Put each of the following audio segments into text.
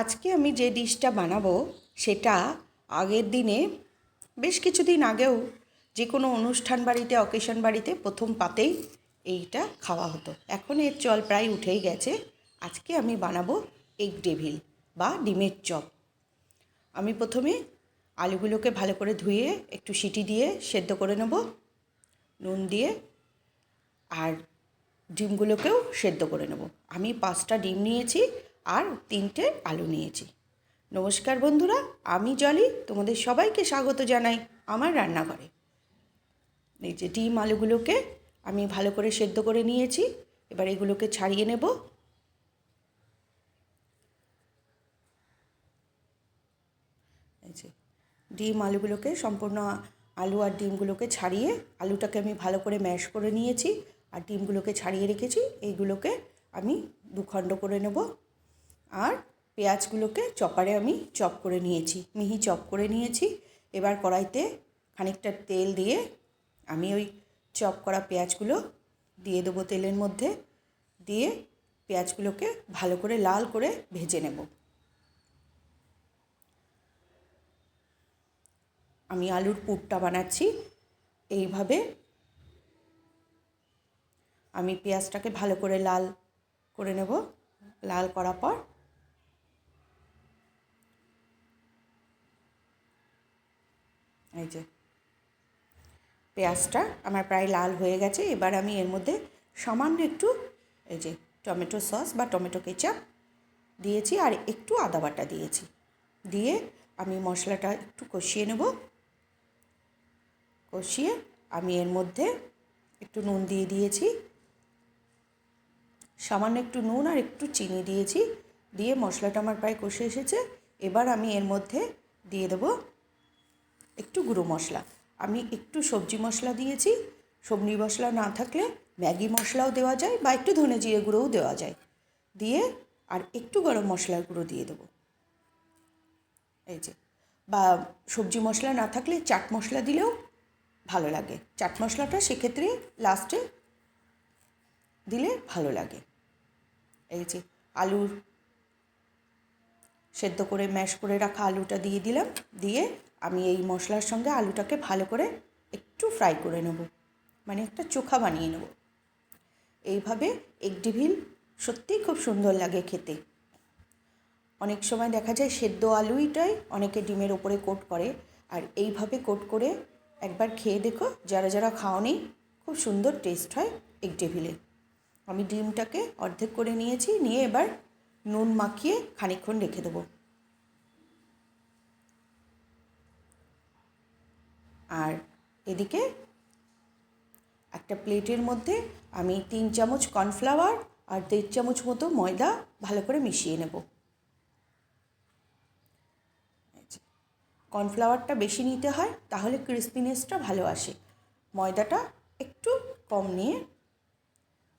আজকে আমি যে ডিশটা বানাবো সেটা আগের দিনে, বেশ কিছুদিন আগেও যে কোনো অনুষ্ঠান বাড়িতে অকেশন বাড়িতে প্রথম পাতেই এইটা খাওয়া হতো। এখন এর চল প্রায় উঠেই গেছে। আজকে আমি বানাবো এগ ডেভিল বা ডিমের চপ। আমি প্রথমে আলুগুলোকে ভালো করে ধুয়ে, একটু সিটি দিয়ে সেদ্ধ করে নেব, নুন দিয়ে, আর ডিমগুলোকেও সেদ্ধ করে নেব। আমি পাঁচটা ডিম নিয়েছি আর তিনটে আলু নিয়েছি। নমস্কার বন্ধুরা, আমি জলি, তোমাদের সবাইকে স্বাগত জানাই আমার রান্নাঘরে। এই যে ডিম আলুগুলোকে আমি ভালো করে সেদ্ধ করে নিয়েছি, এবার এগুলোকে ছাড়িয়ে নেব। এই যে ডিম আলুগুলোকে সম্পূর্ণ আলু আর ডিমগুলোকে ছাড়িয়ে, আলুটাকে আমি ভালো করে ম্যাশ করে নিয়েছি, আর ডিমগুলোকে ছাড়িয়ে রেখেছি, এইগুলোকে আমি দুখণ্ড করে নেব। আর পেঁয়াজগুলোকে চপারে আমি চপ করে নিয়েছি, মিহি চপ করে নিয়েছি। এবার কড়াইতে খানিকটা তেল দিয়ে আমি ওই চপ করা পেঁয়াজগুলো দিয়ে দেবো তেলের মধ্যে, দিয়ে পেঁয়াজগুলোকে ভালো করে লাল করে ভেজে নেব। আমি আলুর পুরটা বানাচ্ছি, এইভাবে আমি পেঁয়াজটাকে ভালো করে লাল করে নেব। লাল করার পর এই যে। পেঁয়াজটা আমার প্রায় লাল হয়ে গেছে, এবার আমি এর মধ্যে সামান্য একটু এই যে টমেটো সস বা টমেটো কেচাপ দিয়েছি আর একটু আদা বাটা দিয়েছি। দিয়ে আমি মশলাটা একটু কষিয়ে নেব। কষিয়ে আমি এর মধ্যে একটু নুন দিয়ে দিয়েছি। সামান্য একটু নুন আর একটু চিনি দিয়েছি। দিয়ে মশলাটা আমার প্রায় কষে এসেছে। এবার আমি এর মধ্যে দিয়ে দেবো একটু গুঁড়ো মশলা। আমি একটু সবজি মশলা দিয়েছি। সবজি মশলা না থাকলে ম্যাগি মশলাও দেওয়া যায় বা একটু ধনে জিরে গুঁড়োও দেওয়া যায়। দিয়ে আর একটু গরম মশলার গুঁড়ো দিয়ে দেবো। এই যে, বা সবজি মশলা না থাকলে চাট মশলা দিলেও ভালো লাগে। চাট মশলাটা সেক্ষেত্রে লাস্টে দিলে ভালো লাগে। এই যে, আলুর সেদ্ধ করে ম্যাশ করে রাখা আলুটা দিয়ে দিলাম। দিয়ে আমি এই মশলার সঙ্গে আলুটাকে ভালো করে একটু ফ্রাই করে নেব। মানে একটা চোখা বানিয়ে নেব। এইভাবে এগ ডিভিল সত্যিই খুব সুন্দর লাগে খেতে। অনেক সময় দেখা যায় সেদ্ধ আলুইটাই অনেকে ডিমের ওপরে কোট করে। আর এইভাবে কোট করে একবার খেয়ে দেখো, যারা যারা খাওনি, খুব সুন্দর টেস্ট হয় এগ টেবিলে আমি ডিমটাকে অর্ধেক করে নিয়েছি, নিয়ে এবার নুন মাখিয়ে খানিকক্ষণ রেখে দেবো। আর এদিকে একটা প্লেটের মধ্যে আমি তিন চামচ কর্নফ্লাওয়ার আর দেড় চামচ মতো ময়দা ভালো করে মিশিয়ে নেব। কর্নফ্লাওয়ারটা বেশি নিতে হয় তাহলে ক্রিস্পিনেসটা ভালো আসে। ময়দাটা একটু কম নিয়ে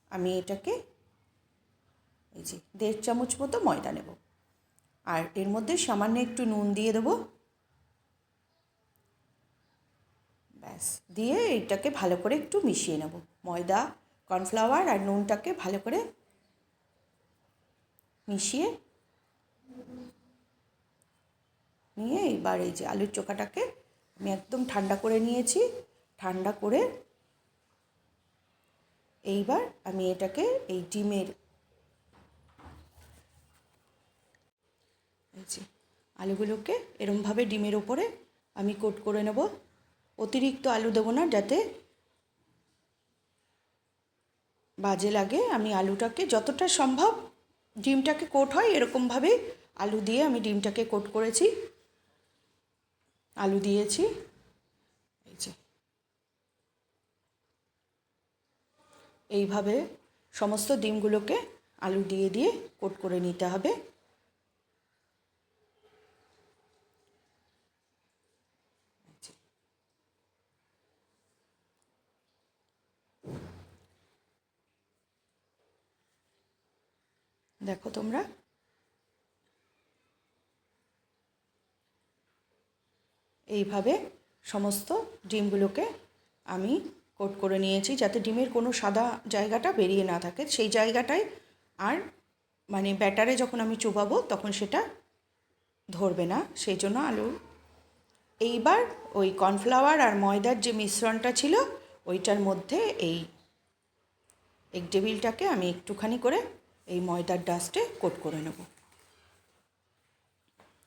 আমি এটাকে এই যে দেড় চামচ মতো ময়দা নেব। আর এর মধ্যে সামান্য একটু নুন দিয়ে দেবো। দিয়ে এটাকে ভালো করে একটু মিশিয়ে নেব। ময়দা, কর্নফ্লাওয়ার আর নুনটাকে ভালো করে মিশিয়ে নিয়ে এবার এই যে আলুর চোখাটাকে আমি একদম ঠান্ডা করে নিয়েছি। ঠান্ডা করে এইবার আমি এটাকে এই ডিমের আলুগুলোকে এরমভাবে ডিমের ওপরে আমি কোট করে নেব। অতিরিক্ত আলু দেবো না, যাতে বাজে লাগে। আমি আলুটাকে যতটা সম্ভব ডিমটাকে কোট হয়, এরকমভাবে আলু দিয়ে আমি ডিমটাকে কোট করেছি। আলু দিয়েছি। এই যে। এইভাবে সমস্ত ডিমগুলোকে আলু দিয়ে দিয়ে কোট করে নিতে হবে। দেখো তোমরা। এইভাবে সমস্ত ডিমগুলোকে আমি কোট করে নিয়েছি যাতে ডিমের কোনো সাদা জায়গাটা বেরিয়ে না থাকে। সেই জায়গাটায় আর মানে ব্যাটারে যখন আমি চুবাবো তখন সেটা ধরবে না। সেই জন্য আলু। এইবার ওই কর্নফ্লাওয়ার আর ময়দার যে মিশ্রণটা ছিল, ওইটার মধ্যে এই এগ টেবিলটাকে আমি একটুখানি করে এই ময়দার ডাস্টে কোট করে নেব।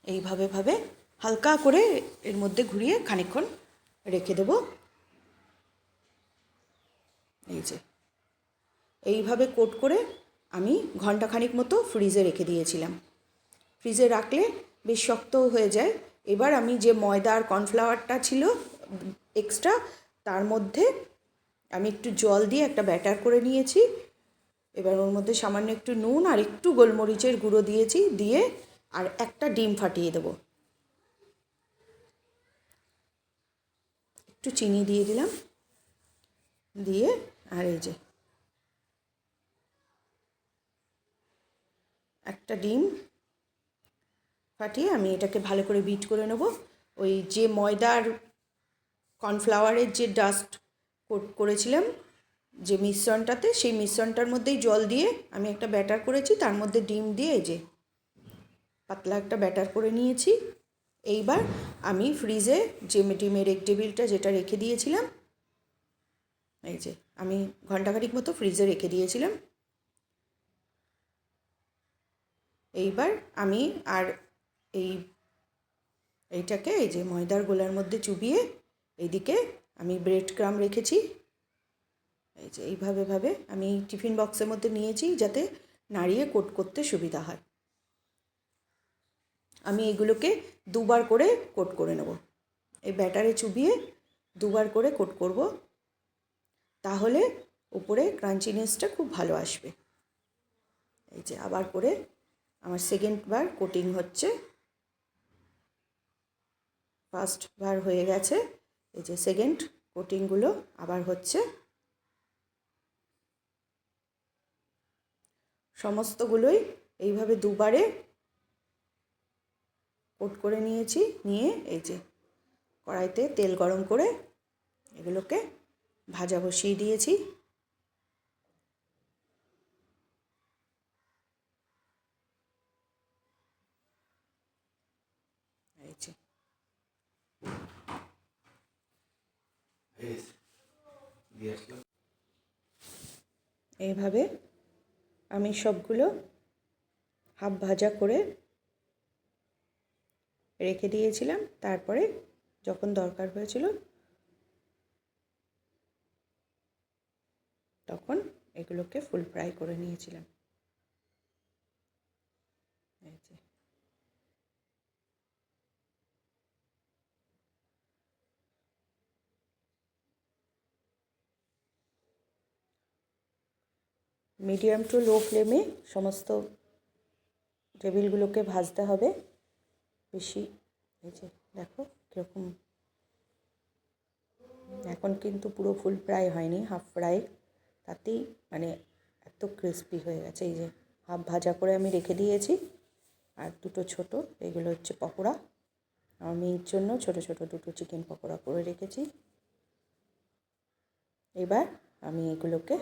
এইভাবে ভাবে হালকা করে এর মধ্যে ঘুরিয়ে খানিকক্ষণ রেখে দেব। এই যে। এইভাবে কোট করে আমি ঘন্টাখানিক মতো ফ্রিজে রেখে দিয়েছিলাম। ফ্রিজে রাখলে বেশ শক্তও হয়ে যায়। এবার আমি যে ময়দা আর কর্নফ্লাওয়ারটা ছিল এক্সট্রা তার মধ্যে আমি একটু জল দিয়ে একটা ব্যাটার করে নিয়েছি। এবার ওর মধ্যে সামান্য একটু নুন আর একটু গোলমরিচের গুঁড়ো দিয়েছি, দিয়ে আর একটা ডিম ফাটিয়ে দেবো। একটু চিনি দিয়ে দিলাম, দিয়ে আর এই যে একটা ডিম ফাটিয়ে আমি এটাকে ভালো করে বিট করে নেব। ওই যে ময়দার কর্নফ্লাওয়ারের যে ডাস্ট করেছিলাম যে মিশ্রণটাতে, সেই মিশ্রণটার মধ্যেই জল দিয়ে আমি একটা ব্যাটার করেছি, তার মধ্যে ডিম দিয়ে যে পাতলা একটা ব্যাটার করে নিয়েছি। এইবার আমি ফ্রিজে যে ডিমের এক টেবিলটা যেটা রেখে দিয়েছিলাম, এই যে আমি ঘন্টাখানিক মতো ফ্রিজে রেখে দিয়েছিলাম। এইবার আমি আর এই, এইটাকে এই যে ময়দার গোলার মধ্যে চুবিয়ে, এইদিকে আমি ব্রেড ক্রাম রেখেছি। এই যে এইভাবে, ভাবে আমি টিফিন বক্সের মধ্যে নিয়েছি যাতে নাড়িয়ে কোট করতে সুবিধা হয়। আমি এগুলোকে দুবার করে কোট করে নেব। এই ব্যাটারে চুবিয়ে দুবার করে কোট করব। তাহলে উপরে ক্রাঞ্চিনেসটা খুব ভালো আসবে। এই যে আবার করে আমার সেকেন্ড বার কোটিং হচ্ছে। ফার্স্ট বার হয়ে গেছে। এই যে সেকেন্ড কোটিংগুলো আবার হচ্ছে। সমস্তগুলোই এইভাবে দুবারে কোট করে নিয়েছি নিয়ে এই যে কড়াইতে তেল গরম করে এগুলোকে ভাজা বসিয়ে দিয়েছি। এই যে। এইভাবে আমি সবগুলো হাফ ভাজা করে রেখে দিয়েছিলাম। তারপরে যখন দরকার হয়েছিল তখন এগুলোকে ফুল ফ্রাই করে নিয়েছিলাম এই যে মিডিয়াম টু লো ফ্লেমে সমস্ত টেবিলগুলোকে ভাজতে হবে। বেশি এই যে দেখো কীরকম। এখন কিন্তু পুরো ফুল ফ্রাই হয়নি, হাফ ফ্রাই। তাতেই মানে এত ক্রিস্পি হয়ে গেছে। এই যে হাফ ভাজা করে আমি রেখে দিয়েছি। আর দুটো ছোট, এগুলো হচ্ছে পকোড়া। আমার মেয়ের জন্য ছোট ছোট দুটো চিকেন পকোড়া করে রেখেছি। এবার আমি এগুলোকে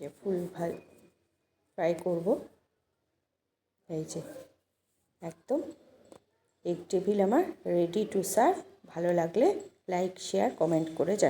যে ফুল ভালো ফ্রাই করব। এই যে, একদম। এগ টেবিল আমার রেডি টু সার্ভ ভালো লাগলে লাইক শেয়ার কমেন্ট করে জান